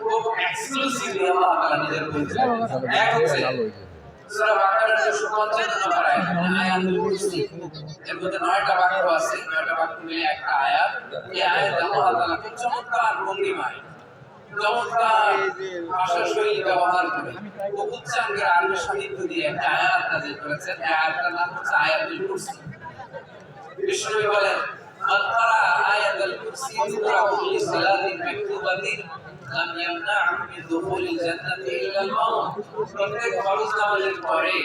খুব এক্সক্লুসিভ আল্লাহ তাআলা নিজের করেছেন এক হচ্ছে সূরা বাকারার 55 নম্বর আয়াত আমি বলছি এর মধ্যে নয়টা বাক্য আছে নয়টা বাক্য মিলে একটা আয়াত এই আয়াত আল্লাহ তাআলা খুব চমৎকার ভঙ্গিমায় চমৎকার ভাষা শৈলী ব্যবহার করে বহুচাঙ্গের আরবি সাহিত্য দিয়ে একটা আয়াত নাজিল করেছেন এই আয়াতটার নাম হচ্ছে আয়াতুল কুরসি বিষ্ণু বলেন আল্লাহ আয়াতুল কুরসি তুরাবুল লিসালাতিন মাকতুবাতিন لم يمنعه من دخول الجنة إلا الموت প্রত্যেক ফরজ নামাজের পরে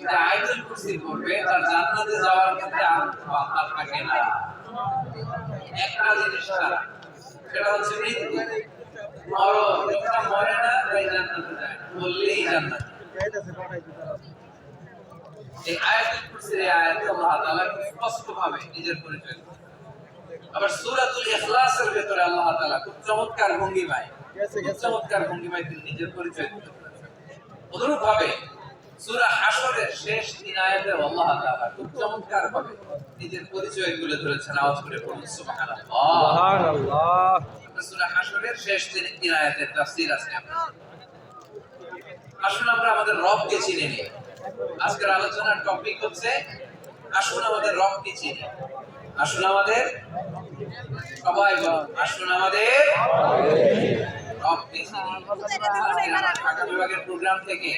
যে আয়াতুল কুরসি পড়বে তার জান্নাতে যাওয়ার ক্ষেত্রে আর বাধা থাকে না একটা জিনিস ছাড়া সেটা হচ্ছে মৃত্যু মরণ লোকটা মরে না তাই জান্নাতে যায় বললেই জান্নাত এই আয়াতুল কুরসির এই আয়াতে আল্লাহ তাআলা খুব স্পষ্টভাবে নিজের পরিচয় দিয়েছেন। আবার সূরাতুল ইখলাসের ভেতরে আল্লাহ তাআলা খুব চমৎকার ভঙ্গিমায় খুব চমৎকার ভঙ্গিমায় তিনি নিজের পরিচয় তুলে ধরেছেন অনুরূপভাবে সূরা হাশরের শেষ তিন আয়াতে আল্লাহ তাআলা খুব চমৎকার ভাবে নিজের পরিচয় তুলে ধরেছেন। আওয়াজ করে পড়ুন সুবহানাল্লাহ। সুবহানাল্লাহ। আমরা সূরা শেষ তিন তিন আয়াতের তাফসীর আছে। আসুন আমরা আমাদের রবকে চিনে নিই। আজকের আলোচনার টপিক হচ্ছে আসুন আমাদের রবকে চিনি। আসুন আমাদের। সবাই বলুন, আসুন আমাদের। রবকে চিনি আজকে আমরা ঢাকা বিভাগের প্রোগ্রাম থেকে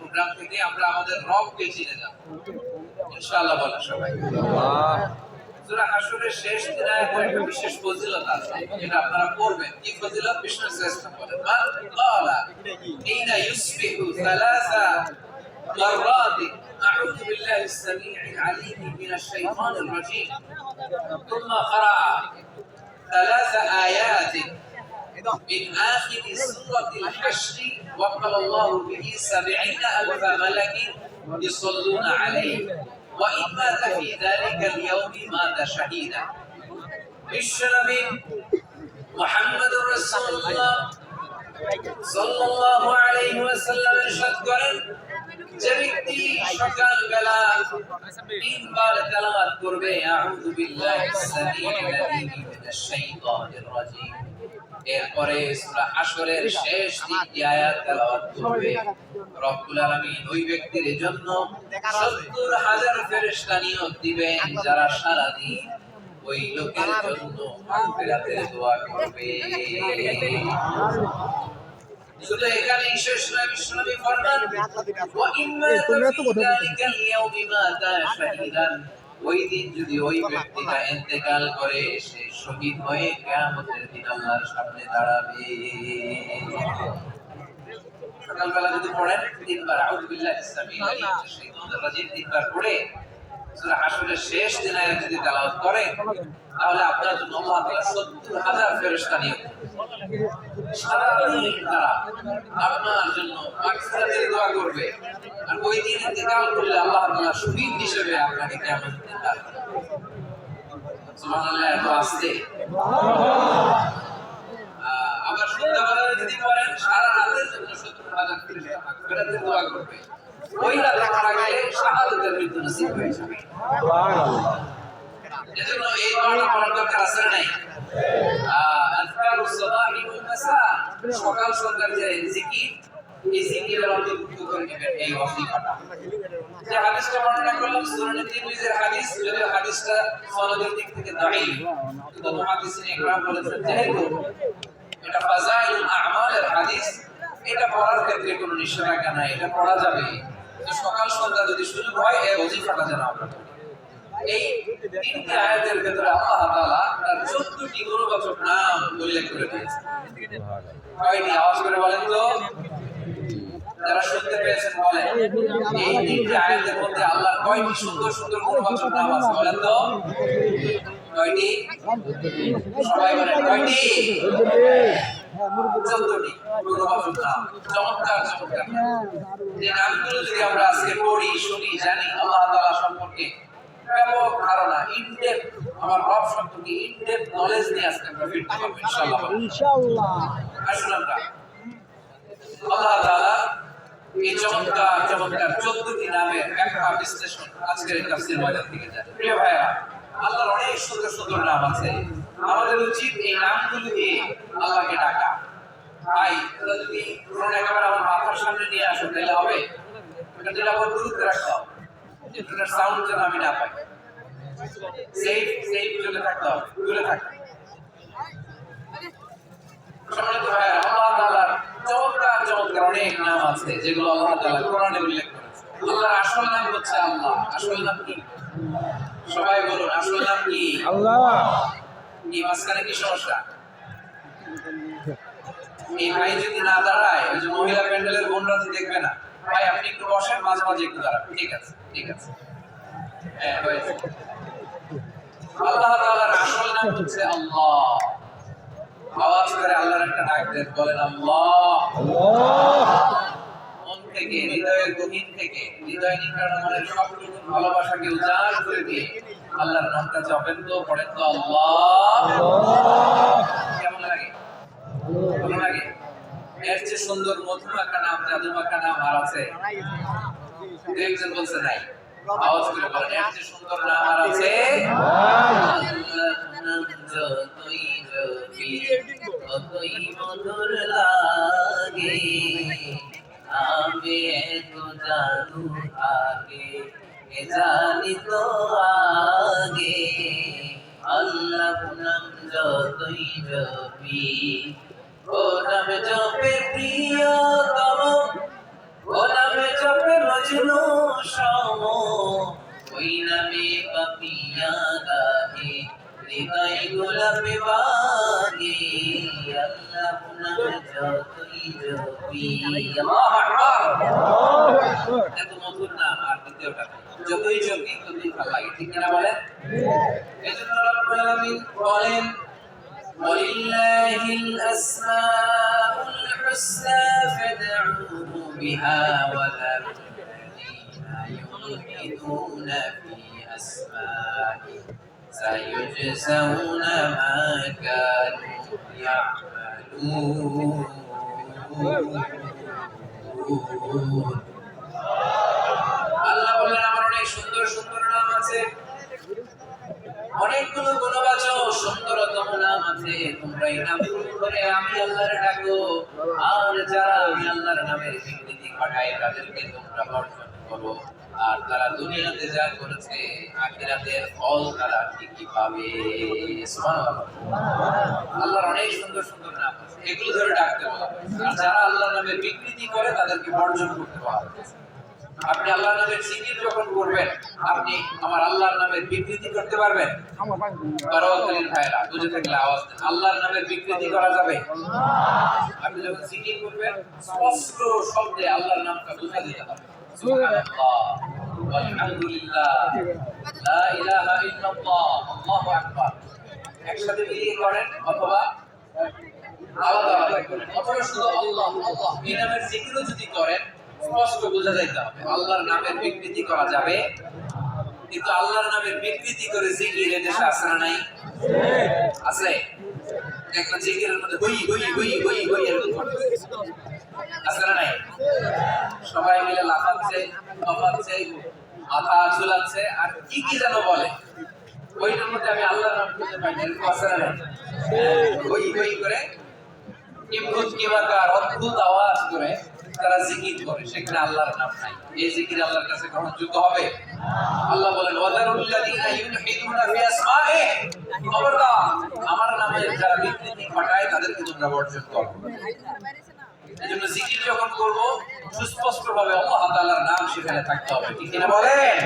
প্রোগ্রাম থেকে আমরা আমাদের রবকে চিনে যাব ইনশাআল্লাহ বলা সবাই। সূরা হাশরের শেষ একটা বিশেষ ফজিলত আছে যেটা আপনারা পড়বেন। কি ফজিলত? বিষ্ণু শ্রেষ্ঠ বলেন মান ক্বালা হিনা ইউসবিহু সালাসা مرات أعوذ بالله السميع العليم من الشيطان الرجيم ثم قرأ ثلاث آيات من آخر سورة الحشر وقال الله به سبعين ألف ملك يصلون عليه وإن مات في ذلك اليوم مات شهيدا বিশ্বনবী মুহাম্মদুর রাসূলুল্লাহ সাল্লাল্লাহু আলাইহি ওয়াসাল্লাম ইরশাদ করেন যে ব্যক্তি তিনবার তেলাওয়াত করবে, আউযু বিল্লাহি এরপরে সূরা হাশরের শেষ তিনটি আয়াত তেলাওয়াত করবে। রব্বুল আলামিন ওই ব্যক্তির জন্য 70 হাজার ফেরেশতা নিয়োগ দিবেন, যারা সারা দিন ওই লোকের জন্য মাগফিরাতের দোয়া করবে। শুধু এখানেই শেষ নয় বিশ্বনবী ফরমান। ওয়া ওই দিন যদি ওই ব্যক্তিটা ইন্তেকাল করে সে শহীদ হয়ে কিয়ামতের দিন আল্লাহর সামনে দাঁড়াবে। সকালবেলা যদি পড়েন তিনবার আউযু বিল্লাহি সামিল আলিম শাইতানির রাজিম তিনবার পড়ে সূরা শেষ দিন যদি তেলাওয়াত করেন তাহলে আপনার জন্য আল্লাহ তাআলা 70 হাজার ফেরেশতা নিয়োগ। আপনার জন্য মাগফিরাতের দোয়া করবে আর ওই দিন ইন্তেকাল করলে আল্লাহ তাআলা শহীদ হিসেবে আপনাকে কিয়ামতের দিন দাঁড় সুবহানাল্লাহ এত আস্তে আবার সন্ধ্যাবেলা যদি পড়েন সারা রাতের জন্য 70 হাজার ফেরেশতা দোয়া করবে ওই রাতে মারা গেলে শাহাদাতের মৃত্যু নসিব হয়ে যাবে এজন্য এই দোয়াটা পড়ার দরকার আছে নাই আযকারুস সাবাহি ওয়াল এটা ফাজাইলুল আমালের হাদিস, এটা পড়ার ক্ষেত্রে কোনো নিষেধাজ্ঞা নাই, এটা পড়া যাবে সকাল সন্ধ্যা যদি সুযোগ হয় এই ওজিফাটা যেন আমরা। এই তিনটি আয়াতের ভেতরে আল্লাহ তাআলা তার 14টি গুণবাচক নাম উল্লেখ করে দিয়েছেন কয়টি? আওয়াজ করে বলেন তো। যারা শুনতে পেয়েছেন বলেন। এই তিনটি আয়াতের মধ্যে আল্লাহর কয়টি সুন্দর সুন্দর গুণবাচক নাম আছে বলেন তো। কয়টি? সবাই বলেন কয়টি? চমৎকার যে নামগুলো যদি আমরা আজকে পড়ি, শুনি, জানি, আল্লাহ তাআলা সম্পর্কে ব্যাপক ধারণা ইনডেপ আমার রব সম্পর্কে ইনডেপ নলেজ নিয়ে আজকে আমরা ফিরতে পারব ইনশাআল্লাহ। ইনশাআল্লাহ। আসুন আমরা আল্লাহ তাআলা এই চমৎকার চমৎকার চোদ্দটি নামের ব্যাখ্যা বিশ্লেষণ আজকের এই তাফসীর ময়দান থেকে যায়। প্রিয় ভাইরা আল্লাহর অনেক সুন্দর সুন্দর নাম আছে। আমাদের উচিত এই নামগুলো দিয়ে আল্লাহকে ডাকা। ভাই যদি কোরআন একেবারে আমার মাথার সামনে নিয়ে আসো তাহলে হবে। এটা দূরত্বে রাখতে হবে। এটার সাউন্ড যেন আমি না পাই। সেফ সেফ চলে থাকতে হবে দূরে থাকতে সম্মানিত ভাইরা, আল্লাহ তাআলার চমৎকার চমৎকার অনেক নাম আছে যেগুলো আল্লাহ তাআলা কোরআনে উল্লেখ করেছে আল্লাহর আসল নাম হচ্ছে আল্লাহ আসল নাম কি? সবাই বলুন আসল নাম কি? আল্লাহ। কি মাঝখানে কি সমস্যা? এই ভাই যদি না দাঁড়ায় ওই যে মহিলা প্যান্ডেলের বোনরাতে দেখবে না। ভাই আপনি একটু বসেন মাঝে মাঝে একটু দাঁড়াবেন ঠিক আছে ঠিক আছে। হ্যাঁ হয়েছে। আল্লাহ তাআলার আসল নাম হচ্ছে আল্লাহ। আওয়াজ করে আল্লাহর একটা ডাক দেন বলেন আল্লাহ। মন থেকে হৃদয়ের গভীর থেকে হৃদয় নিকট মনের সবটুকু ভালোবাসাকে উজাড় করে দিয়ে আল্লাহর নামটা জপেন তো পড়েন তো আল্লাহ। কেমন লাগে? এর চেয়ে সুন্দর মধুমাখা নাম জাদুমাখা নাম আর আছে। একজন বলছে নাই। আওয়াজ করে বলেন এর চেয়ে সুন্দর নাম আর আছে? মধুর আমি এত জাদু আগে জানি তো আগে। আল্লাহ নাম যতই জপি ও নাম জপে প্রিয়তম ও নামে জপে মজনু সম। যতই জপি, ততই ভালো লাগে। ঠিক না বলেন? বলেন ولله الأسماء الحسنى فادعوه بها وذروا الذين يلحدون في أسمائه سيجزون ما كانوا يعملون আল্লাহ বলেন আমার অনেক সুন্দর সুন্দর নাম আছে অনেকগুলো গুণবাচক, সুন্দরতম নাম আছে তোমরা এই নাম করে আমি আল্লাহর ডাকো আর যারা আমি আল্লাহর নামের স্বীকৃতি ঘটায় তাদেরকে তোমরা বর্জন করো। আর তারা দুনিয়াতে যা করেছে, আখিরাতের ফল তারা ঠিকই পাবে। আল্লাহর অনেক সুন্দর সুন্দর নাম আছে, এগুলো ধরে ডাকতে বলা। আর যারা আল্লাহর নামের বিকৃতি করে, তাদেরকে বর্জন করতে বলা। আপনি আল্লাহর নামের জিকির যখন করবেন, আপনি আমার আল্লাহর নামের বিকৃতি করতে পারবেন? বারোয়াখালীর ভাইরা বুঝে থাকলে আওয়াজ আল্লাহর নামের বিকৃতি করা যাবে? আপনি যখন জিকির করবেন, স্পষ্ট শব্দে আল্লাহর নামটা বোঝা দিতে হবে। অথবা আলাদা আলাদা করেন। অথবা শুধু আল্লাহ আল্লাহ। এই নামের জিকিরও যদি করেন স্পষ্ট বোঝা যাইতে হবে, আল্লাহর নামের বিকৃতি করা যাবে। কিন্তু আল্লাহর নামের বিকৃতি করে জিকির এদেশে আছে না নাই? আছে? জিকিরের মধ্যে হই হই হই হই হই এরকম আছে না নাই? সবাই মিলে লাফাচ্ছে লাফাচ্ছে মাথা ঝুলাচ্ছে, আর কি কি যেন বলে। ওইটার মধ্যে আমি আল্লাহর নাম খুঁজে পাই না, এরকম আছে না নাই? হই হই করে অদ্ভুত আওয়াজ করে তারা জিকির করে, সেখানে আল্লাহর নাম নাই। এই জিকির আল্লাহর কাছে গ্রহণযোগ্য হবে? আল্লাহ বলেন, ওয়াদারুল্লাযীনা ইউলহিদুনা ফি আসমাইহি। খবরদার, আমার নামে যারা বিকৃতি ঘটায়, তাদেরকে তোমরা বর্জন করো। এজন্য জিকির যখন করব সুস্পষ্ট ভাবে আল্লাহ তাআলার নাম সেখানে থাকতে হবে। ঠিক কিনা বলেন?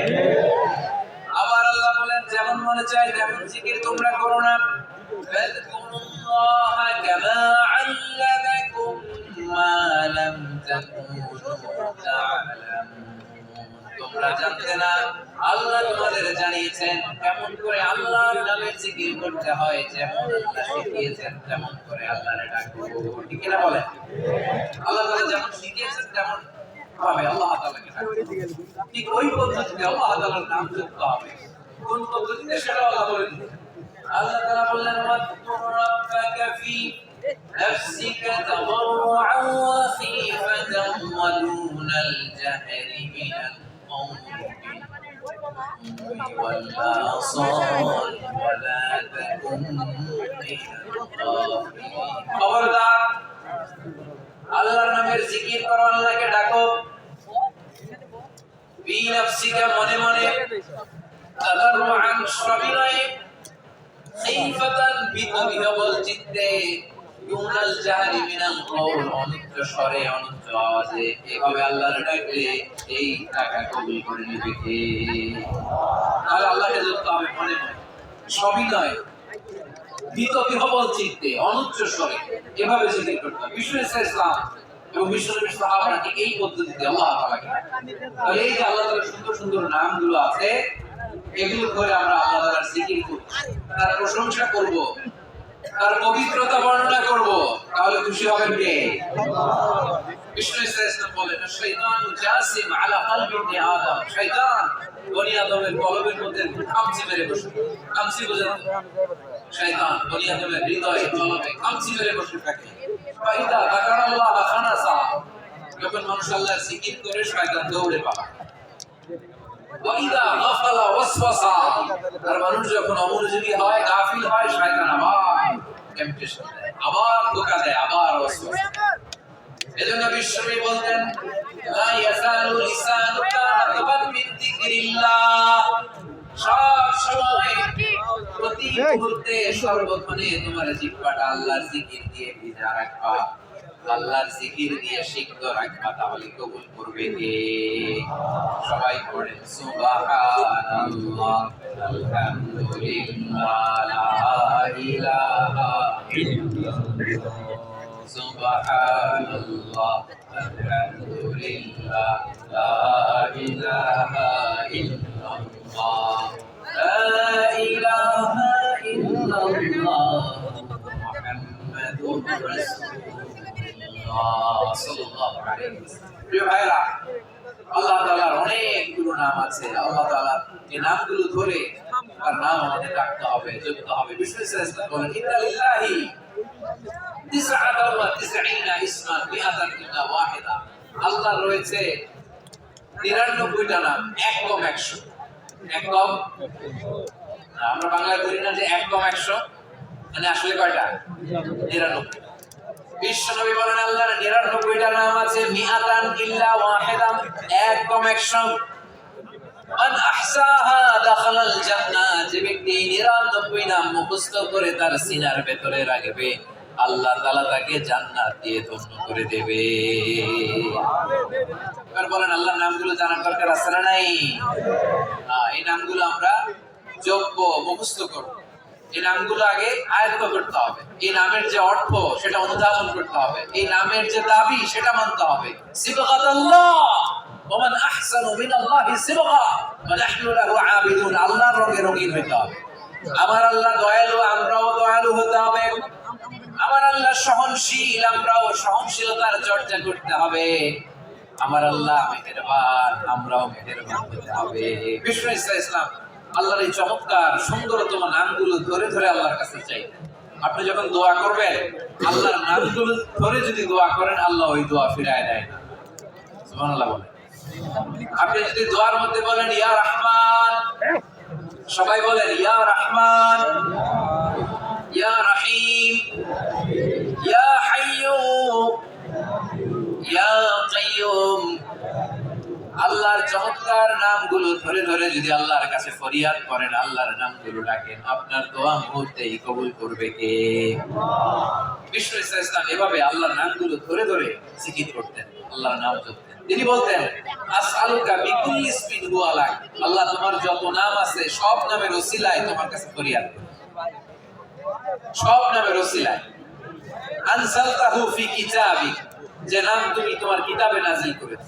আবার আল্লাহ বলেন, যেমন মনে চাই তেমন জিকির তোমরা করো না। কামা আল্লামাকুম মা তোমরা জানতে না, আল্লাহ তোমাদের জানিয়েছেন কেমন করে আল্লাহর নামের জিকির করতে হয়, যেমন আল্লাহ শিখিয়েছেন তেমন করে আল্লাহরে ডাকবো ঠিক না বলেন আল্লাহ তাআলা যেমন শিখিয়েছেন তেমন ভাবে আল্লাহ তাআলাকে ঠিক ওই পদ্ধতিতে আল্লাহ তাআলার নাম যুক্ত হবে। কোন পদ্ধতিতে সেটা আল্লাহ বলে আল্লাহ তাআলা বললেন نفسك تضرعا وخيفة ودون الجهر من القول والآصال ولا تكن من الغافلين খবরদার আল্লাহর নামের জিকির করো আল্লাহকে ডাকো ফি নাফসিকা মনে মনে তাদাররুআন সবিনয়ে খাইফাতান বিহবল চিত্তে ইউনাল জাহারি মিনাল কওল অনিত্য স্বরে অনিত্য আওয়াজে। এভাবে আল্লাহর ডাকলে এই টাকা কবুল করে নেবে কে? তাহলে আল্লাহকে ধরতে হবে মনে মনে সবই নয়। ভীত বিহবল চিত্তে অনুচ্চ স্বরে। এভাবে জিকির করতে হবে। ইসলাম এবং বিষ্ণু নবী এই পদ্ধতিতে আল্লাহ তাআলাকে তাহলে এই যে আল্লাহ তাআলার সুন্দর সুন্দর নামগুলো আছে, এগুলো করে আমরা আল্লাহ তাআলার জিকির করব। তার প্রশংসা করব। তার পবিত্রতা বর্ণনা করব। তাহলে খুশি হবেন কে? বিষ্ণু ইসলাম বলেন, শয়তান জাসিম আলা কলবি ইবনে আদম। শয়তান বনি আদমের কলবের মধ্যে খামচি মেরে বসে। খামচি বোঝেন? শয়তান বনি আদমের হৃদয়ে কলবে খামচি মেরে বসে থাকে। ফাইদা যাকারাল্লাহ খানাসা। যখন মানুষ আল্লাহর জিকির করে, শয়তান দৌড়ে পালায়। ওয়াইদা গাফালা ওয়াসওয়াসা। আর মানুষ যখন অমনোযোগী হয়, গাফিল হয়, শয়তান আবার টেম্পটেশন আবার ধোকা দেয়, আবার এজন্য বিশ্বনবী বলতেন, লা ইয়াসালু লিসানুকা রাতবান মিন যিকরিল্লাহ। সব সময় প্রতি মুহূর্তে সর্বক্ষণে তোমার জিহ্বাটা আল্লাহর জিকির দিয়ে ভিজা রাখবা। আল্লাহর জিকির দিয়ে সিদ্ধ রাখবা তাহলে কবুল করবে কে? সবাই পড়েন, সুবহানাল্লাহ, আলহামদুলিল্লাহ লা ইলাহা ইল্লাল্লাহ সুবহানাল্লাহ, আলহামদুলিল্লাহ, লা ইলাহা ইল্লাল্লাহ লা ইলাহা ইল্লাল্লাহ মুহাম্মাদুর রাসূলুল্লাহ। সাল্লাল্লাহু আলাইহি ওয়াসাল্লাম আল্লাহ নাম রয়েছে 99টা নাম এক কম 100 এক কম আমরা বাংলায় বলি না যে এক কম 100 মানে আসলে কয়টা? 99 বিশ্বনবী বলেন, আল্লাহর 99টা নাম আছে মিআতান ইল্লা ওয়াহিদা এক কম 100 আহসাহা দাখালাল জান্নাহ, যে ব্যক্তি 99 নাম মুখস্থ করে তার সিনার ভেতরে রাখবে, আল্লাহ তাকে জান্নাত দিয়ে ধন্য করে দেবে। বলেন, আল্লাহর নামগুলো জানার দরকার না নাই? এই নামগুলো আমরা যোগ্য, মুখস্থ করব। এই নামগুলো আগে আয়ত্ত করতে হবে। এই নামের যে অর্থ, সেটা অনুধাবন করতে হবে। এই নামের যে দাবি, সেটা মানতে হবে। মিনাল্লাহি সিবগা। ওয়া নাহনু লাহু আবিদুন। আল্লাহর রঙে রঙিন হবে। আমার আল্লাহ দয়ালু, আমরাও দয়ালু হতে হবে। আমার আল্লাহ সহনশীল, আমরাও সহনশীলতার চর্চা করতে হবে। আমার আল্লাহ মেহেরবান, আমরাও মেহেরবান হতে হবে। বিষ্ণু ইসলাম। আল্লাহর এই চমৎকার, সুন্দরতম নামগুলো ধরে ধরে আল্লাহর কাছে চাই। আপনি যখন দোয়া করবেন, আল্লাহর নামগুলো ধরে যদি দোয়া করেন, আল্লাহ ওই দোয়া ফিরায় দেয় না। আপনি যদি দোয়ার মধ্যে বলেন, ইয়া রহমান সবাই বলেন, ইয়া রহমান ইয়া রহিম ইয়া হাইয়ু ইয়া কাইয়ুম আল্লাহর চমৎকার নামগুলো ধরে ধরে যদি আল্লাহর কাছে ফরিয়াদ করেন, আল্লাহর নামগুলো ডাকেন, আপনার দোয়া মুহূর্তেই কবুল করবে কে? বিষ্ণু ইসলাম এভাবে আল্লাহর নামগুলো ধরে ধরে জিকির করতেন, আল্লাহর নাম জপতেন। তিনি বলতেন, আসআলুকা বিকুল্লি ইসমিন হুয়া আল্লাহ তোমার যত নাম আছে, সব নামের ওসিলায় তোমার কাছে ফরিয়াদ সব নামের ওসিলায়। আনসালতাহু ফি কিতাবিক। যে নাম তুমি তোমার কিতাবে নাজিল করেছ।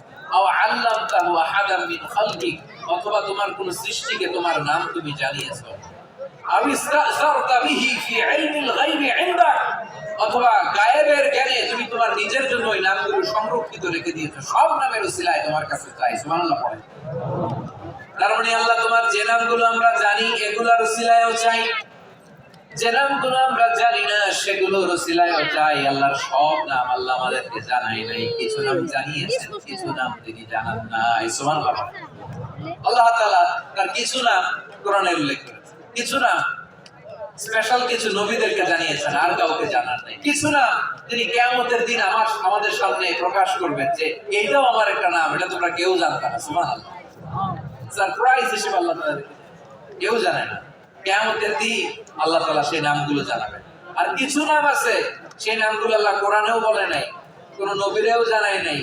অথবা তোমার কোন সৃষ্টিকে তোমার নাম তুমি জানিয়েছো। সংরক্ষিত রেখে দিয়েছ। সব নামের উসিলায় তোমার কাছে পড়ে। তার মানে আল্লাহ তোমার যে নামগুলো আমরা জানি, এগুলার উসিলায়ও চাই। যে নামগুলো আমরা জানি না সেগুলো রসিলায়ও চাই আল্লাহর সব নাম আল্লাহ আমাদেরকে জানাই নাই। কিছু নাম জানিয়েছেন কিছু নাম তিনি জানান নাই। পড়ে। আল্লাহ তাআলা তার কিছু নাম কোরআনে উল্লেখ করেছেন। কিছু নাম স্পেশাল কিছু নবীদেরকে জানিয়েছেন আর কাউকে জানার নাই। কিছু না তিনি কেয়ামতের দিন আমার আমাদের সামনে প্রকাশ করবেন যে এইটাও আমার একটা নাম এটা তোমরা কেউ জানতে না। সুবহানাল্লাহ। সারপ্রাইজ হিসেবে আল্লাহ তাআলা কেউ জানে না। কেয়ামতের দিন আল্লাহ তালা সেই নামগুলো জানাবেন। আর কিছু নাম আছে, সেই নামগুলো আল্লাহ কোরআনেও বলে নাই, কোন নবীরেও জানায় নাই।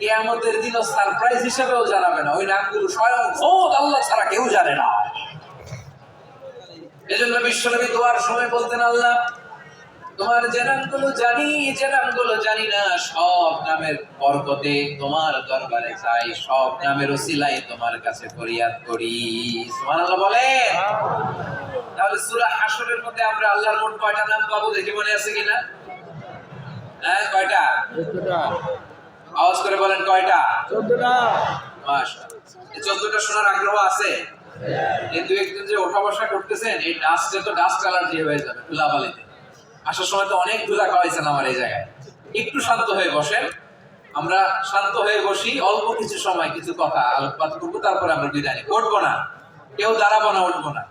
কেয়ামতের দিনও সারপ্রাইজ হিসেবেও জানাবে না। ওই নামগুলো স্বয়ং খোদ আল্লাহ ছাড়া কেউ জানে না। এজন্য বিশ্বনবী দোয়ার সময় বলতেন, আল্লাহ তোমার যে নামগুলো জানি যে নামগুলো জানি না সব নামের বরকতে তোমার দরবারে চাই সব নামের ওসিলাই তোমার কাছে ফরিয়াদ করি। সুবহানাল্লাহ বলে তাহলে সূরা হাশরের মধ্যে আমরা আল্লাহর মোট কয়টা নাম পাবো দেখে মনে আছে কিনা? হ্যাঁ কয়টা? আওয়াজ করে বলেন কয়টা? চোদ্দটা। চোদ্দটা শোনার আগ্রহ আছে? এই দু একদিন যে ওঠা বসা করতেছেন এই ডাস্টে তো ডাস্ট অ্যালার্জি হয়ে যাবে ধুলাবালিতে আসার সময় তো অনেক ধুলা খাওয়াইছেন আমার এই জায়গায়। একটু শান্ত হয়ে বসেন। আমরা শান্ত হয়ে বসি, অল্প কিছু সময়, কিছু কথা আলোকপাত করব, তারপরে আমরা বিদায় নিই। উঠবো না। কেউ দাঁড়াবো না, উঠবো না।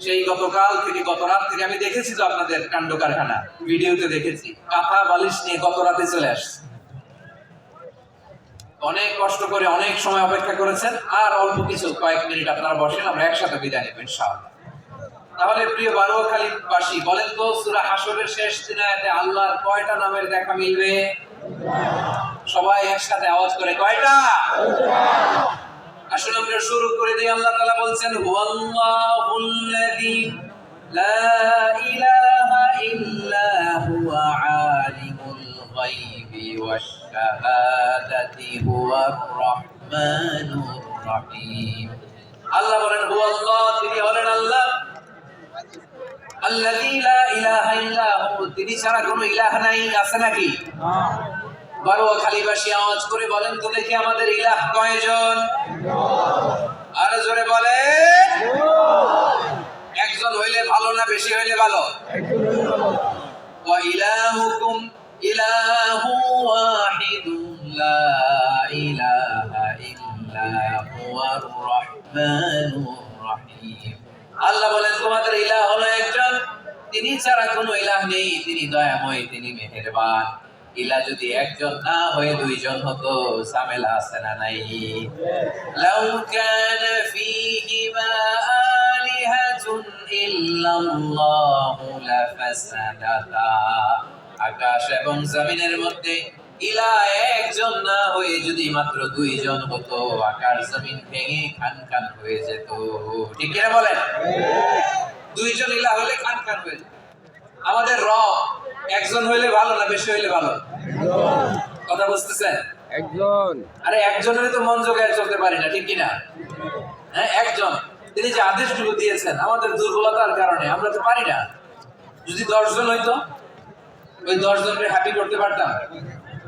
সেই গতকাল থেকে, গত রাত থেকে আমি দেখেছি তো আপনাদের কাণ্ড কারখানা। ভিডিওতে দেখেছি। কাঁথা, বালিশ নিয়ে গত রাতে চলে আসছে। অনেক কষ্ট করে অনেক সময় অপেক্ষা করেছেন। আর অল্প কিছু, কয়েক মিনিট আপনারা বসেন, আমরা একসাথে বিদায় নেব, ইনশাআল্লাহ। তাহলে প্রিয় বারোখালী বাসী বলেন তো সূরা হাসরের শেষ দিনায়াতে আল্লাহর কয়টা নামের দেখা মিলবে? সবাই একসাথে আওয়াজ করে, কয়টা? আসলে আমরা শুরু করে দিই, আল্লাহ তাআলা বলছেন লা ইলাহা ইল্লা হুয়া আলিমুল গায়বি শাহাদাতি রহমানুর রহিম। আল্লাহ বলেন তিনি হলেন আল্লাহ। আল্লাযী লা ইলাহা ইল্লা তিনি ছাড়া কোনো ইলাহ নাই, আছে নাকি? বারোয়া খালিবাসী আওয়াজ করে বলেন তো দেখি আমাদের ইলাহ কয়জন? আরও জোরে বলেন। একজন হইলে ভালো না বেশি হইলে ভালো? একজন হয়ে গেল ওয়া ইলাহুকুম ইলাহু ওয়াহিদুন, লা ইলাহা ইল্লা হুয়ার রহমানুর রহিম আল্লাহ বলেন, তোমাদের ইলাহ হলো একজন। তিনি ছাড়া কোনো ইলাহ নেই। তিনি দয়াময়, তিনি মেহেরবান। ইলা যদি একজন না হয়ে দুইজন হতো, ঝামেলা আছে না নাই? লাউ কানা আলিহাতুন ইল্লাল্লাহু লাফাসাদাতা। আকাশ এবং জমিনের মধ্যে ইলা একজন না হয়ে যদি মাত্র দুইজন হতো আকাশ জমিন ভেঙে খান খান হয়ে যেত। ঠিক কিনা বলেন? দুইজন ইলা হলে খান খান হয়ে যেত। আমাদের র একজন হইলে ভালো না বেশি হইলে ভালো? কথা বুঝতেছেন? একজন। আরে একজনের তো মন জোগায় চলতে পারি না ঠিক কিনা? হ্যাঁ একজন। তিনি যে আদেশগুলো দিয়েছেন আমাদের দুর্বলতার কারণে আমরা তো পারি না। যদি দশজন হইতো ওই দশজনকে হ্যাপি করতে পারতাম।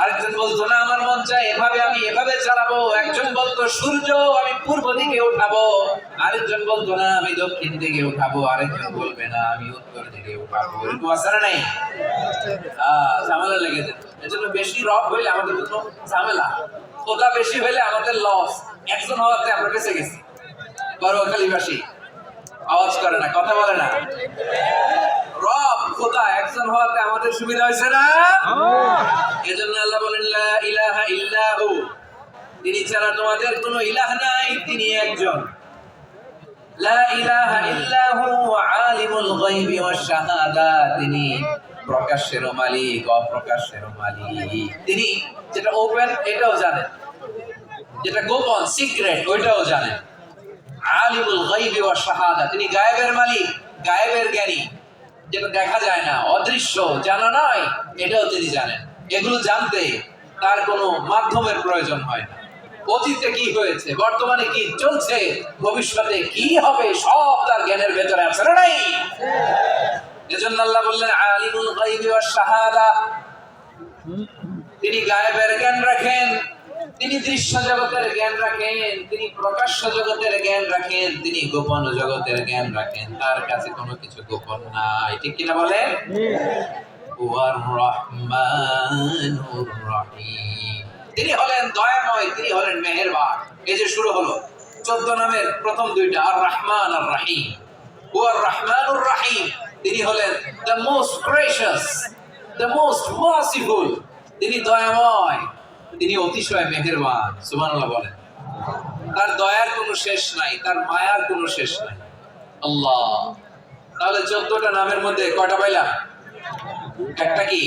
আরেকজন বলতো, না, আমার মন চায় এভাবে আমি এভাবে চালাবো। একজন বলতো, সূর্য, আমি পূর্ব দিকে উঠাবো। আরেকজন বলতো, না, আমি দক্ষিণ দিকে উঠাবো। আরেকজন বলবে, না, আমি উত্তর দিকে উঠাবো। এরকম না নাই? ঝামেলা লেগে যেত। এজন্য বেশি রব হইলে আমাদের জন্য ঝামেলা। খোদা বেশি হইলে আমাদের লস একজন হওয়াতে আমরা বেঁচে গেছি। বড়খালীবাসী আওয়াজ করে না, কথা বলে না। রব খোদা একজন হওয়াতে আমাদের সুবিধা হয়েছে না? এজন্য আল্লাহ বলেন লা ইলাহা ইল্লাহু। তিনি ছাড়া তোমাদের কোনো ইলাহ নাই তিনি একজন। লা ইলাহা ইল্লা হু আলিমুল গায়বি ওয়াশ শাহাদা। তিনি প্রকাশের মালিক অপ্রকাশের মালিক। তিনি যেটা ওপেন এটাও জানেন। যেটা গোপন সিক্রেট ওইটাও জানেন। আলিমুল গায়বি ওয়াশ শাহাদা। তিনি গায়েবের মালিক গায়েবের জ্ঞানী। যেটা দেখা যায় না, অদৃশ্য, জানা নয় এটাও তিনি জানেন এগুলো জানতে তার কোনো মাধ্যমের প্রয়োজন হয় না। অতীতে কি হয়েছে, বর্তমানে কি চলছে, ভবিষ্যতে কি হবে, সব তার জ্ঞানের ভেতরে আছে না নাই? এজন্য আল্লাহ বললেন, আলিমুল গায়বি ওয়াশ শাহাদা। তিনি গায়েবের জ্ঞান রাখেন তিনি দৃশ্য জগতের জ্ঞান রাখেন, তিনি প্রকাশ্য জগতের জ্ঞান রাখেন, তিনি গোপন জগতের জ্ঞান রাখেন। তার কাছে কোনো কিছু গোপন নাই। ঠিক কিনা রহিম। তিনি হলেন দয়াময়, তিনি হলেন মেহেরবান। এই যে শুরু হলো, চোদ্দ নামের প্রথম দুইটা, আর রহমান আর রাহিম। হুয়ার রহমানুর রাহিম, তিনি হলেন the most gracious the most merciful তিনি দয়াময়। তিনি অতিশয় মেহেরবান সুবহানাল্লাহ বলেন। তার দয়ার কোনো শেষ নাই তার মায়ার কোনো শেষ নাই। আল্লাহ। তাহলে চোদ্দটা নামের মধ্যে কয়টা পাইলাম? একটা কি?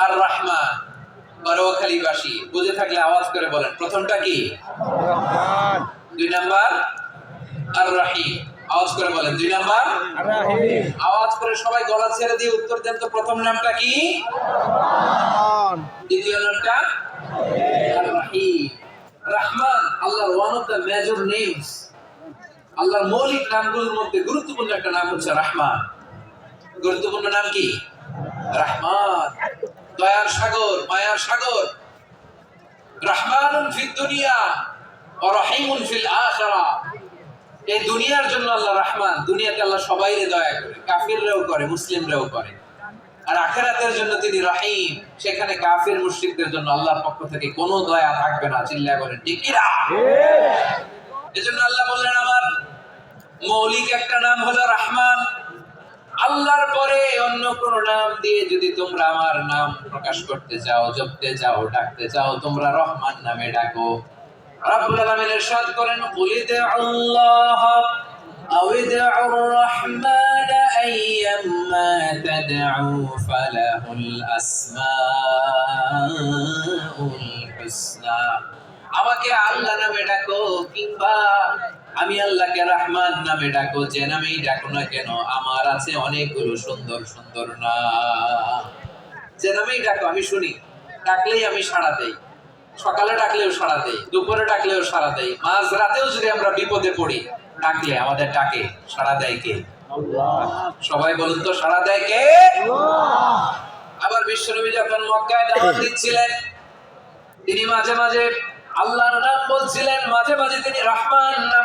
আর রহমান বারোয়াখালীবাসী বুঝে থাকলে আওয়াজ করে বলেন। প্রথমটা কি? দুই নাম্বার? আর রাহিম আওয়াজ করে বলেন দুই নাম্বার? আওয়াজ করে সবাই গলা ছেড়ে দিয়ে উত্তর দেন তো প্রথম নামটা কি? দ্বিতীয় নামটা? রহমান আল্লাহর one of the major names আল্লাহর মৌলিক নামগুলোর মধ্যে গুরুত্বপূর্ণ একটা নাম হচ্ছে রহমান। গুরুত্বপূর্ণ নাম কি? রহমান। দয়ার সাগর মায়ার সাগর। রহমানুন ফিদ দুনিয়া ও রহিমুন ফিল আখিরা। এই দুনিয়ার জন্য আল্লাহ রহমান, দুনিয়াতে আল্লাহ সবাইরে দয়া করে, কাফিররাও করে, মুসলিমরাও করে। আর আখেরাতের জন্য তিনি রহিম, সেখানে কাফির মুশরিকদের জন্য আল্লাহর পক্ষ থেকে কোনো দয়া থাকবে না চিল্লা করেন ঠিক না? এজন্য আল্লাহ বললেন, আমার মৌলিক একটা নাম হলো রহমান। আল্লাহর পরে অন্য কোন নাম দিয়ে যদি তোমরা আমার নাম প্রকাশ করতে চাও, জপতে চাও, ডাকতে চাও, তোমরা রহমান নামে ডাকো। রব্বুল আলামিন ইরশাদ করেন কুলিদ আল্লাহ أو ادعوا الرحمن أيما تدعوا فله الأسماء الحسنى আমাকে আল্লাহ নামে ডাকো কিংবা আমি আল্লাহকে রহমান নামে ডাকো যে নামেই ডাকো না কেন আমার আছে অনেকগুলো সুন্দর সুন্দর নাম যে নামেই ডাকো আমি শুনি ডাকলেই আমি সাড়া দেই সকালে ডাকলেও সাড়া দেয় দুপুরে ডাকলেও সাড়া দেয় মাঝ রাতেও যদি আমরা বিপদে পড়ি ডাকলে আমাদের ডাকে সাড়া দেয় কে? সবাই বলুন তো সাড়া দেয় কে? আবার বিশ্বনবী যখন মক্কায় দাওয়াত দিচ্ছিলেন তিনি মাঝে মাঝে আল্লাহর নাম বলছিলেন মাঝে মাঝে তিনি রহমান